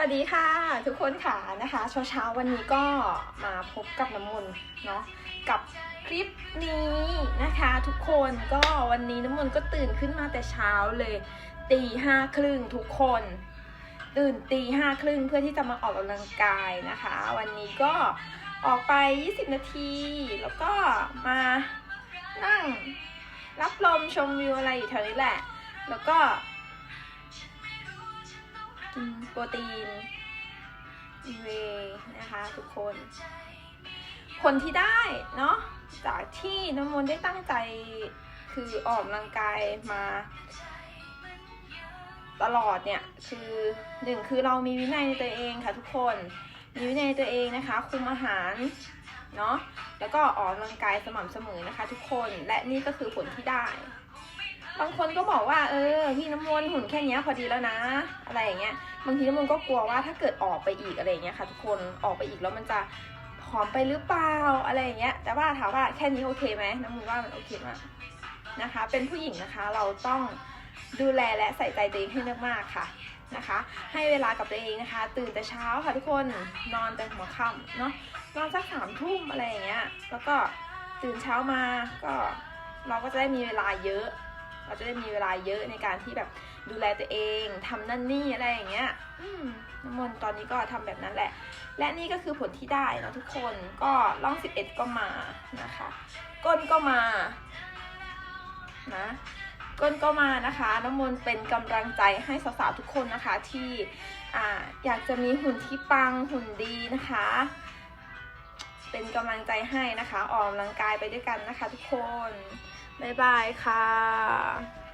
วัสดีค่ะ ทุกคนค่ะนะคะเช้าเช้าๆวันนี้ก็มาพบกับน้ำมนต์เนาะกับคลิปนี้นะคะ ทุกคนก็วันนี้น้ำมนต์ก็ตื่นขึ้นมาแต่เช้าเลยตีห้าครึ่งทุกคน ตื่นตีห้าครึ่งเพื่อที่จะมาออกกำลังกายนะคะ วันนี้ก็ออกไป 20 นาที แล้วก็มานั่งรับลมชมวิวอะไรอยู่แถวนี้แหละ แล้วก็ โปรตีนเวนะคะทุกคน ผลที่ได้เนาะจากที่น้ำมนต์ได้ตั้งใจคือออกกำลังกายมา ตลอดเนี่ยคือหนึ่งคือเรามีวินัยในตัวเองค่ะทุกคนมีวินัยในตัวเองนะคะ คุมอาหารเนาะแล้วก็ออกกำลังกายสม่ำเสมอนะคะ ทุกคนและนี่ก็คือผลที่ได้ บางคนก็บอกว่าเออพี่น้ำมนต์หุ่นแค่เนี้ยพอดีแล้วนะ อะไรอย่างเงี้ยบางทีน้ำมนต์ก็กลัวว่าถ้าเกิดออกไปอีกอะไรอย่างเงี้ยค่ะทุกคนออกไปอีกแล้วมันจะผอมไปหรือเปล่าอะไรอย่างเงี้ย แต่ว่าถามว่าแค่นี้โอเคไหมน้ำมนต์ว่ามันโอเคมากนะคะ เป็นผู้หญิงนะคะเราต้องดูแลและใส่ใจตัวเองให้มากๆค่ะนะคะ ให้เวลากับตัวเองนะคะ ตื่นแต่เช้าค่ะทุกคนนอนแต่หัวค่ำเนาะนอนสักสามทุ่มอะไรอย่างเงี้ยแล้วก็ตื่นเช้ามาก็เราก็จะได้มีเวลาเยอะ เราจะได้มีเวลาเยอะในการที่แบบดูแลตัวเองทำนั่นนี่อะไรอย่างเงี้ย อืมน้ำมนต์ตอนนี้ก็ทำแบบนั้นแหละ และนี่ก็คือผลที่ได้นะทุกคนก็ล่อง 11 ก็มานะคะ ก้นก็มานะก้นก็มานะคะ น้ำมนต์เป็นกำลังใจให้สาวๆทุกคนนะคะที่อ่อยากจะมีหุ่นที่ปังหุ่นดีนะคะ เป็นกำลังใจให้นะคะ ออกกำลังกายไปด้วยกันนะคะทุกคน บ๊ายบายค่ะ